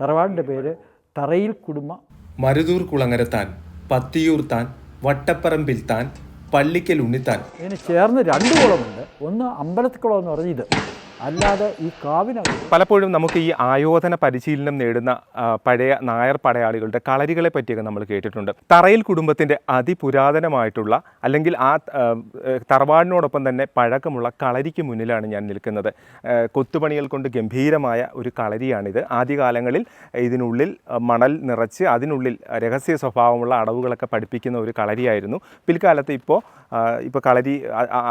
തറവാടിന്റെ പേര് തറയിൽ കുടുംബ. മരുതൂർ കുളങ്ങരത്താൻ പത്തിയൂർ താൻ വട്ടപ്പറമ്പിൽ താൻ പള്ളിക്കൽ ഉണ്ണിത്താൻ ഇതിന് ചേർന്ന് രണ്ട് കുളമുണ്ട്. ഒന്ന് അമ്പലത്തിക്കുളം എന്ന് പറഞ്ഞ് ഇത്. അല്ലാതെ ഈ കാവിന പലപ്പോഴും നമുക്ക് ഈ ആയോധന പരിശീലനം നേടുന്ന പഴയ നായർ പടയാളികളുടെ കളരികളെ പറ്റിയൊക്കെ നമ്മൾ കേട്ടിട്ടുണ്ട്. തറയിൽ കുടുംബത്തിന്റെ അതിപുരാതനമായിട്ടുള്ള അല്ലെങ്കിൽ ആ തറവാടിനോടൊപ്പം തന്നെ പഴക്കമുള്ള കളരിക്ക് മുന്നിലാണ് ഞാൻ നിൽക്കുന്നത്. കൊത്തുപണികൾ കൊണ്ട് ഗംഭീരമായ ഒരു കളരിയാണിത്. ആദ്യകാലങ്ങളിൽ ഇതിനുള്ളിൽ മണൽ നിറച്ച് അതിനുള്ളിൽ രഹസ്യ സ്വഭാവമുള്ള അടവുകളൊക്കെ പഠിപ്പിക്കുന്ന ഒരു കളരിയായിരുന്നു. പിൽക്കാലത്ത് ഇപ്പോൾ ഇപ്പോൾ കളരി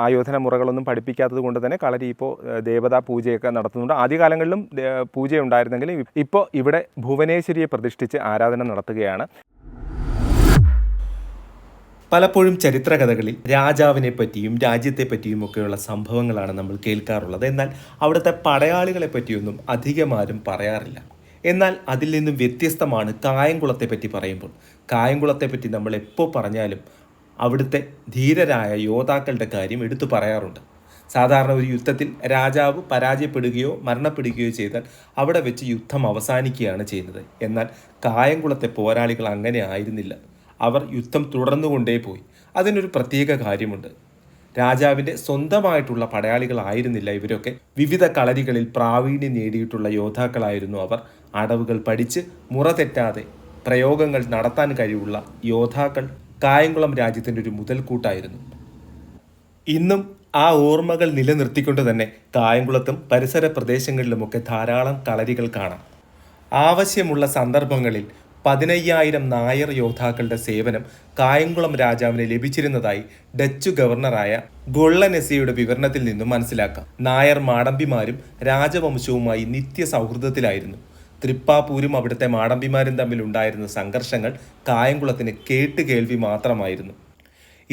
ആയോധന മുറകളൊന്നും പഠിപ്പിക്കാത്തത് കൊണ്ട് തന്നെ കളരി ഇപ്പോൾ ദേവതാ പൂജയൊക്കെ നടത്തുന്നുണ്ട്. ആദ്യകാലങ്ങളിലും പൂജ പൂജയുണ്ടായിരുന്നെങ്കിലും ഇപ്പോൾ ഇവിടെ ഭുവനേശ്വരിയെ പ്രതിഷ്ഠിച്ച് ആരാധന നടത്തുകയാണ്. പലപ്പോഴും ചരിത്രകഥകളിൽ രാജാവിനെ പറ്റിയും രാജ്യത്തെ പറ്റിയും ഒക്കെയുള്ള സംഭവങ്ങളാണ് നമ്മൾ കേൾക്കാറുള്ളത്. എന്നാൽ അവിടുത്തെ പടയാളികളെ പറ്റിയൊന്നും അധികമാരും പറയാറില്ല. എന്നാൽ അതിൽ നിന്നും വ്യത്യസ്തമാണ് കായംകുളത്തെ പറ്റി പറയുമ്പോൾ. കായംകുളത്തെ പറ്റി നമ്മൾ എപ്പോൾ പറഞ്ഞാലും അവിടുത്തെ ധീരരായ യോദ്ധാക്കളുടെ കാര്യം എടുത്തു പറയാറുണ്ട്. സാധാരണ ഒരു യുദ്ധത്തിൽ രാജാവ് പരാജയപ്പെടുകയോ മരണപ്പെടുകയോ ചെയ്താൽ അവിടെ വെച്ച് യുദ്ധം അവസാനിക്കുകയാണ് ചെയ്യുന്നത്. എന്നാൽ കായംകുളത്തെ പോരാളികൾ അങ്ങനെ ആയിരുന്നില്ല. അവർ യുദ്ധം തുടർന്നുകൊണ്ടേ പോയി. അതിനൊരു പ്രത്യേക കാര്യമുണ്ട്. രാജാവിന്റെ സ്വന്തമായിട്ടുള്ള പടയാളികളായിരുന്നില്ല ഇവരൊക്കെ. വിവിധ കളരികളിൽ പ്രാവീണ്യം നേടിയിട്ടുള്ള യോദ്ധാക്കളായിരുന്നു അവർ. അടവുകൾ പഠിച്ച് മുറ തെറ്റാതെ പ്രയോഗങ്ങൾ നടത്താൻ കഴിവുള്ള യോദ്ധാക്കൾ കായംകുളം രാജ്യത്തിന്റെ ഒരു മുതൽക്കൂട്ടായിരുന്നു. ഇന്നും ആ ഓർമ്മകൾ നിലനിർത്തിക്കൊണ്ട് തന്നെ കായംകുളത്തും പരിസര പ്രദേശങ്ങളിലുമൊക്കെ ധാരാളം കളരികൾ കാണാം. ആവശ്യമുള്ള സന്ദർഭങ്ങളിൽ പതിനയ്യായിരം നായർ യോദ്ധാക്കളുടെ സേവനം കായംകുളം രാജാവിന് ലഭിച്ചിരുന്നതായി ഡച്ചു ഗവർണറായ ഗൊള്ളനെസിയുടെ വിവരണത്തിൽ നിന്നും മനസ്സിലാക്കാം. നായർ മാടമ്പിമാരും രാജവംശവുമായി നിത്യ സൗഹൃദത്തിലായിരുന്നു തൃപ്പാപ്പൂരും അവിടുത്തെ മാടമ്പിമാരും തമ്മിലുണ്ടായിരുന്ന സംഘർഷങ്ങൾ കായംകുളത്തിന് കേട്ടുകേൾവി മാത്രമായിരുന്നു.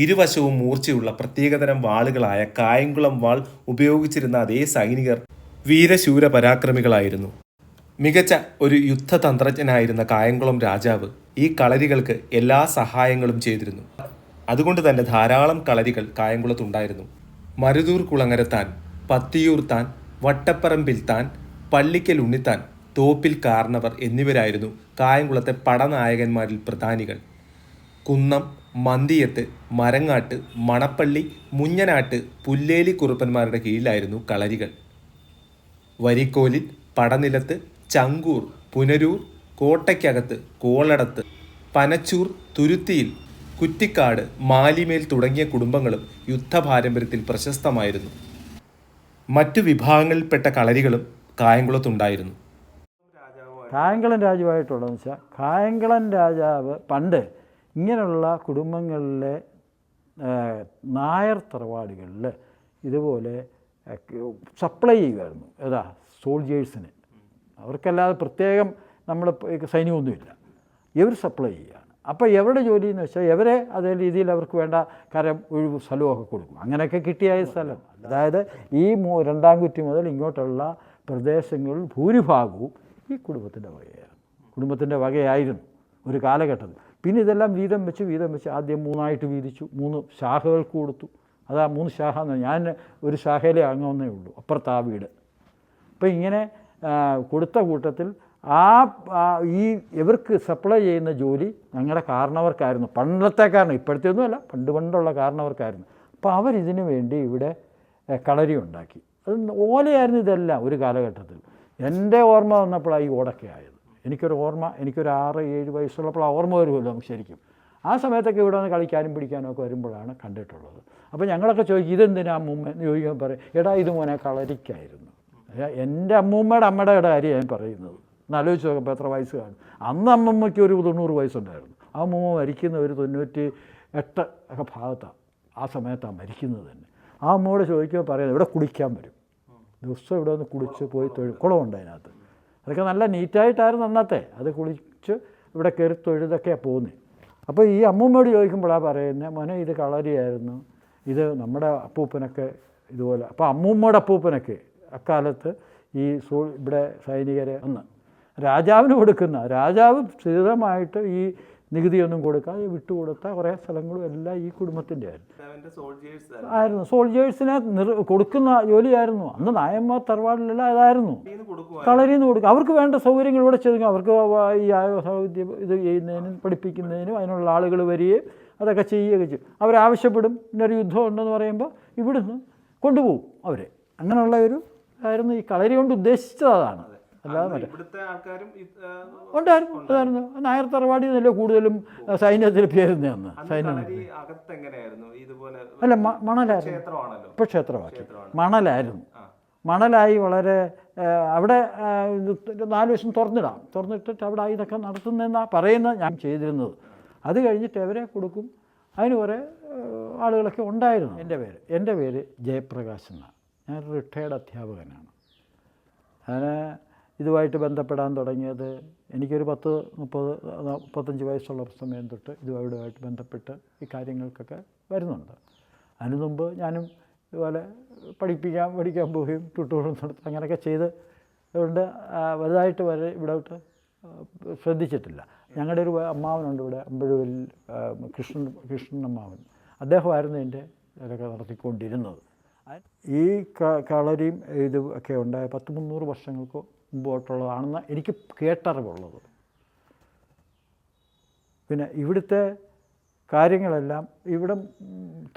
ഇരുവശവും മൂർച്ചയുള്ള പ്രത്യേകതരം വാളുകളായ കായംകുളം വാൾ ഉപയോഗിച്ചിരുന്ന അതേ സൈനികർ വീരശൂര പരാക്രമികളായിരുന്നു. മികച്ച ഒരു യുദ്ധതന്ത്രജ്ഞനായിരുന്ന കായംകുളം രാജാവ് ഈ കളരികൾക്ക് എല്ലാ സഹായങ്ങളും ചെയ്തിരുന്നു. അതുകൊണ്ട് തന്നെ ധാരാളം കളരികൾ കായംകുളത്തുണ്ടായിരുന്നു. മരുതൂർ കുളങ്ങരത്താൻ പത്തിയൂർ താൻ വട്ടപ്പറമ്പിൽ താൻ പള്ളിക്കൽ ഉണ്ണിത്താൻ തോപ്പിൽ കാർണവർ എന്നിവരായിരുന്നു കായംകുളത്തെ പടനായകന്മാരിൽ പ്രധാനികൾ. കുന്നം മന്തിയത്ത് മരങ്ങാട്ട് മണപ്പള്ളി മുഞ്ഞനാട്ട് പുല്ലേലി കുറുപ്പന്മാരുടെ കീഴിലായിരുന്നു കളരികൾ. വരിക്കോലിൽ പടനിലത്ത് ചങ്കൂർ പുനരൂർ കോട്ടയ്ക്കകത്ത് കോളടത്ത് പനച്ചൂർ തുരുത്തിയിൽ കുറ്റിക്കാട് മാലിമേൽ തുടങ്ങിയ കുടുംബങ്ങളും യുദ്ധപാരമ്പര്യത്തിൽ പ്രശസ്തമായിരുന്നു. മറ്റു വിഭാഗങ്ങളിൽപ്പെട്ട കളരികളും കായംകുളത്തുണ്ടായിരുന്നു. കായംകുളം രാജുവായിട്ടുള്ളതെന്ന് വെച്ചാൽ കായംകുളം രാജാവ് പണ്ട് ഇങ്ങനെയുള്ള കുടുംബങ്ങളിലെ നായർ തറവാടുകളിൽ ഇതുപോലെ സപ്ലൈ ചെയ്യുമായിരുന്നു ഏതാ? സോൾജേഴ്സിന് അവർക്കല്ലാതെ പ്രത്യേകം നമ്മൾ സൈന്യമൊന്നുമില്ല. ഇവർ സപ്ലൈ ചെയ്യുകയാണ്. അപ്പോൾ എവരുടെ ജോലി എന്ന് വെച്ചാൽ എവരെ അതേ രീതിയിൽ അവർക്ക് വേണ്ട കരം ഒഴിവ് സ്ഥലമൊക്കെ കൊടുക്കും. അങ്ങനെയൊക്കെ കിട്ടിയായ സ്ഥലം. അതായത് ഈ രണ്ടാം കുറ്റി മുതൽ ഇങ്ങോട്ടുള്ള പ്രദേശങ്ങളിൽ ഭൂരിഭാഗവും ഈ കുടുംബത്തിന്റെ വകയായിരുന്നു. കുടുംബത്തിന്റെ വകയായിരുന്നു ഒരു കാലഘട്ടത്തിൽ. പിന്നെ ഇതെല്ലാം വീതം വെച്ച് വീതം വെച്ച് ആദ്യം മൂന്നായിട്ട് വീതിച്ചു. മൂന്ന് ശാഖകൾക്ക് കൊടുത്തു. അതാ മൂന്ന് ശാഖ ഞാൻ ഒരു ശാഖയിലെ അംഗമെന്നേ ഉള്ളൂ അപ്പുറത്ത് ആ വീട്. അപ്പോൾ ഇങ്ങനെ കൊടുത്ത കൂട്ടത്തിൽ ആ, ഈ ഇവർക്ക് സപ്ലൈ ചെയ്യുന്ന ജോലി ഞങ്ങളുടെ കാരണവർക്കായിരുന്നു. പണ്ടത്തെ കാരണം ഇപ്പോഴത്തെ ഒന്നുമല്ല പണ്ട് പണ്ടുള്ള കാരണവർക്കായിരുന്നു. അപ്പോൾ അവരിതിനു വേണ്ടി ഇവിടെ കളരി ഉണ്ടാക്കി. അത് ഓലയായിരുന്നു ഇതെല്ലാം ഒരു കാലഘട്ടത്തിൽ. എന്റെ ഓർമ്മ വന്നപ്പോഴാണ് ഈ ഓടൊക്കെ ആയത്. എനിക്കൊരു ഓർമ്മ എനിക്കൊരു ആറ് ഏഴ് വയസ്സുള്ളപ്പോൾ ഓർമ്മ വരുമല്ലോ നമുക്ക് ശരിക്കും. ആ സമയത്തൊക്കെ ഇവിടെ നിന്ന് കളിക്കാനും പിടിക്കാനും ഒക്കെ വരുമ്പോഴാണ് കണ്ടിട്ടുള്ളത്. അപ്പോൾ ഞങ്ങളൊക്കെ ചോദിക്കും ഇതെന്തിനാ അമ്മൂമ്മ? എന്ന് ചോദിക്കാൻ പറയും എടാ ഇത് മോനെ കളരിക്കായിരുന്നു. എന്റെ അമ്മൂമ്മയുടെ അമ്മയുടെ കാര്യം ഞാൻ പറയുന്നത്. എന്നാലോചിച്ച് നോക്കുമ്പോൾ എത്ര വയസ്സ് കാണും. അന്ന് അമ്മമ്മയ്ക്ക് ഒരു തൊണ്ണൂറ് വയസ്സുണ്ടായിരുന്നു. ആ അമ്മൂമ്മ മരിക്കുന്ന ഒരു തൊണ്ണൂറ്റി എട്ട് ഒക്കെ ഭാഗത്താണ് ആ സമയത്താണ് മരിക്കുന്നത് തന്നെ. ആ അമ്മയോട് ചോദിക്കുമ്പോൾ പറയുന്നത് ഇവിടെ കുളിക്കാൻ വരും. ദിവസം ഇവിടെ ഒന്ന് കുളിച്ച് പോയി തൊഴിൽ കുളമുണ്ട് അതിനകത്ത്. അതൊക്കെ നല്ല നീറ്റായിട്ടായിരുന്നു അന്നത്തെ. അത് കുളിച്ച് ഇവിടെ കയറി തൊഴുതൊക്കെയാണ് പോകുന്നത് അപ്പോൾ ഈ അമ്മൂമ്മയോട് ചോദിക്കുമ്പോഴാണ് പറയുന്നത് മോനെ ഇത് കളരിയായിരുന്നു. ഇത് നമ്മുടെ അപ്പൂപ്പനൊക്കെ ഇതുപോലെ. അപ്പോൾ അമ്മൂമ്മയുടെ അപ്പൂപ്പനൊക്കെ അക്കാലത്ത് ഈ സൂ ഇവിടെ സൈനികരെ അന്ന് രാജാവിന് കൊടുക്കുന്ന രാജാവ് സ്ഥിരമായിട്ട് ഈ നികുതിയൊന്നും കൊടുക്കാതെ വിട്ടുകൊടുത്ത കുറേ സ്ഥലങ്ങളും എല്ലാം ഈ കുടുംബത്തിന്റെ ആയിരുന്നു. ആയിരുന്നു. സോൾജേഴ്സിനെ നിർ കൊടുക്കുന്ന ജോലിയായിരുന്നു. അന്ന് നായന്മാർ തറവാടിലെല്ലാം അതായിരുന്നു. കളരിയിൽ നിന്ന് കൊടുക്കും അവർക്ക് വേണ്ട സൗകര്യങ്ങൾ ഇവിടെ ചെയ്തു അവർക്ക് ഈ ഇത് ചെയ്യുന്നതിനും പഠിപ്പിക്കുന്നതിനും അതിനുള്ള ആളുകൾ വരികയും അതൊക്കെ ചെയ്യുകയൊക്കെ ചെയ്യും. അവരാവശ്യപ്പെടും. ഇന്നൊരു യുദ്ധം ഉണ്ടെന്ന് പറയുമ്പോൾ ഇവിടുന്ന് കൊണ്ടുപോകും അവരെ. അങ്ങനെയുള്ള ഒരു ആയിരുന്നു ഈ കളരി കൊണ്ട് ഉദ്ദേശിച്ചത് അതാണ്. അല്ലാതെ മറ്റേ ഉണ്ടായിരുന്നു ഉണ്ടായിരുന്നു. നായർ തറവാടി എന്നല്ലേ കൂടുതലും സൈന്യത്തിൽ പേരുന്ന അന്ന് സൈന്യം അല്ല മണലായിരുന്നു. ക്ഷേത്രമാണല്ലോ. ഇപ്പോൾ ക്ഷേത്രമാക്കി മണലായിരുന്നു. മണലായി വളരെ അവിടെ നാല് വശം തുറന്നിടാം. തുറന്നിട്ടിട്ട് അവിടെ ഇതൊക്കെ നടത്തുന്നതെന്നാണ് പറയുന്നത് ഞാൻ ചെയ്തിരുന്നത്. അത് കഴിഞ്ഞിട്ട് എവരെ കൊടുക്കും? അതിന് കുറേ ആളുകളൊക്കെ ഉണ്ടായിരുന്നു. എന്റെ പേര്. എന്റെ പേര് ജയപ്രകാശ് എന്നാണ്. ഞാൻ റിട്ടയേർഡ് അധ്യാപകനാണ്. ഞാൻ ഇതുമായിട്ട് ബന്ധപ്പെടാൻ തുടങ്ങിയത് എനിക്കൊരു പത്ത് മുപ്പത് മുപ്പത്തഞ്ച് വയസ്സുള്ള സമയം തൊട്ട് ഇതുമായിട്ട് ബന്ധപ്പെട്ട് ഈ കാര്യങ്ങൾക്കൊക്കെ വരുന്നുണ്ട്. അതിനു മുമ്പ് ഞാനും ഇതുപോലെ പഠിപ്പിക്കാൻ പഠിക്കാൻ പോവുകയും ട്യൂട്ടോറിയൽ നടത്തുക അങ്ങനെയൊക്കെ ചെയ്ത് അതുകൊണ്ട് വലുതായിട്ട് വരെ ഇവിടോട്ട് ശ്രദ്ധിച്ചിട്ടില്ല. ഞങ്ങളുടെ ഒരു അമ്മാവനുണ്ട് ഇവിടെ അമ്പഴൂരിൽ ആ, കൃഷ്ണൻ കൃഷ്ണൻ അമ്മാവൻ. അദ്ദേഹമായിരുന്നു എന്റെ ഇതൊക്കെ നടത്തിക്കൊണ്ടിരുന്നത്. ഈ കളരിയും ഇതും ഒക്കെ ഉണ്ടായ പത്ത് മുന്നൂറ് വർഷങ്ങൾക്ക് മുമ്പോട്ടുള്ളതാണെന്ന് എനിക്ക് കേട്ടറിവുള്ളത്. പിന്നെ ഇവിടുത്തെ കാര്യങ്ങളെല്ലാം ഇവിടെ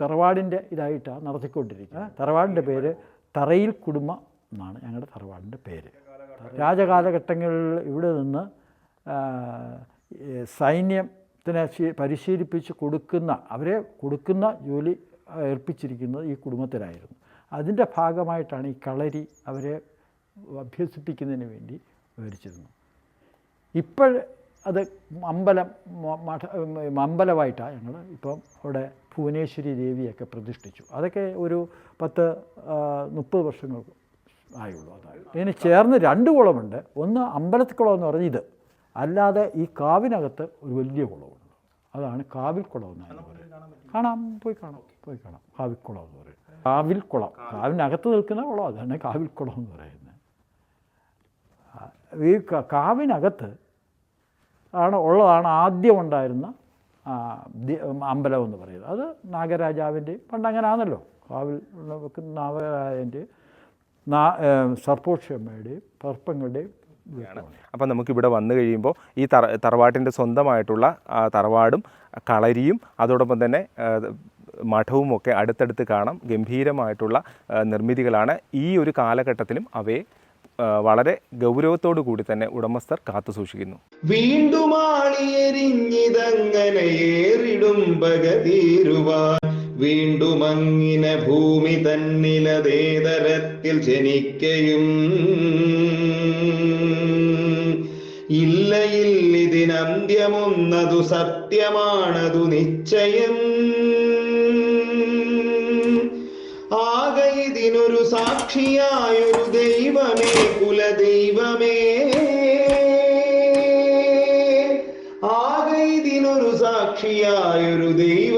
തറവാടിന്റെ ഇതായിട്ടാണ് നടത്തിക്കൊണ്ടിരിക്കുന്നത്. തറവാടിന്റെ പേര് തറയിൽ കുടുംബ എന്നാണ് ഞങ്ങളുടെ തറവാടിന്റെ പേര്. രാജകാലഘട്ടങ്ങളിൽ ഇവിടെ നിന്ന് സൈന്യത്തിനെ പരിശീലിപ്പിച്ച് കൊടുക്കുന്ന അവരെ കൊടുക്കുന്ന ജോലി ഏർപ്പിച്ചിരിക്കുന്നത് ഈ കുടുംബത്തിലായിരുന്നു. അതിന്റെ ഭാഗമായിട്ടാണ് ഈ കളരി അവരെ അഭ്യസിപ്പിക്കുന്നതിന് വേണ്ടി വിവരിച്ചിരുന്നു. ഇപ്പോൾ അത് അമ്പലം മഠ അമ്പലമായിട്ടാണ് ഞങ്ങൾ ഇപ്പം അവിടെ ഭുവനേശ്വരി ദേവിയൊക്കെ പ്രതിഷ്ഠിച്ചു. അതൊക്കെ ഒരു പത്ത് മുപ്പത് വർഷങ്ങൾ ആയുള്ളൂ അതായത്. ഇതിന് ചേർന്ന് രണ്ട് കുളമുണ്ട്. ഒന്ന് അമ്പലത്തിക്കുളം എന്ന് പറഞ്ഞാൽ ഇത്. അല്ലാതെ ഈ കാവിനകത്ത് ഒരു വലിയ കുളമുണ്ട്. അതാണ് കാവിൽ കുളം എന്നാണ് പറയുന്നത്. കാണാം. പോയി കാണാം. പോയി കാണാം. കാവിൽ കുളം എന്ന് പറയുന്നത്. കാവിൽ കുളം കാവിനകത്ത് നിൽക്കുന്ന കുളം അതാണ് കാവിൽ കുളം എന്ന് പറയുന്നത്. ഈ കാവിനകത്ത് ആണ് ഉള്ളതാണ് ആദ്യം ഉണ്ടായിരുന്ന ആ, ദി- അമ്പലം എന്ന് പറയുന്നത്. അത് നാഗരാജാവിന്റെ പണ്ട് അങ്ങനെ ആണല്ലോ കാവിൽ നാഗരാജന്റെ സർപ്പോക്ഷമ്മയുടെയും സർപ്പങ്ങളുടെയും അപ്പം നമുക്കിവിടെ വന്നു കഴിയുമ്പോൾ ഈ തറ തറവാട്ടിന്റെ സ്വന്തമായിട്ടുള്ള തറവാടും കളരിയും അതോടൊപ്പം തന്നെ മഠവും ഒക്കെ അടുത്തടുത്ത് കാണാം. ഗംഭീരമായിട്ടുള്ള നിർമ്മിതികളാണ് ഈ ഒരു കാലഘട്ടത്തിലും അവയെ വളരെ ഗൗരവത്തോടു കൂടി തന്നെ ഉടമസ്ഥർ കാത്തു സൂക്ഷിക്കുന്നു. വീണ്ടും ഏറിടും പകതീരുവാൻ. വീണ്ടും അങ്ങിനെ ഭൂമി തന്നിലതേതരത്തിൽ ജനിക്കയും. ഇല്ലയിൽ ഇതിനന്ത്യമൊന്നതു സത്യമാണതു നിശ്ചയം. ആകെ ഇതിനൊരു സാക്ഷിയായൊരു ദൈവമേ കുലദൈവമേ. ആകൈതിനൊരു സാക്ഷിയായൊരു ദൈവമേ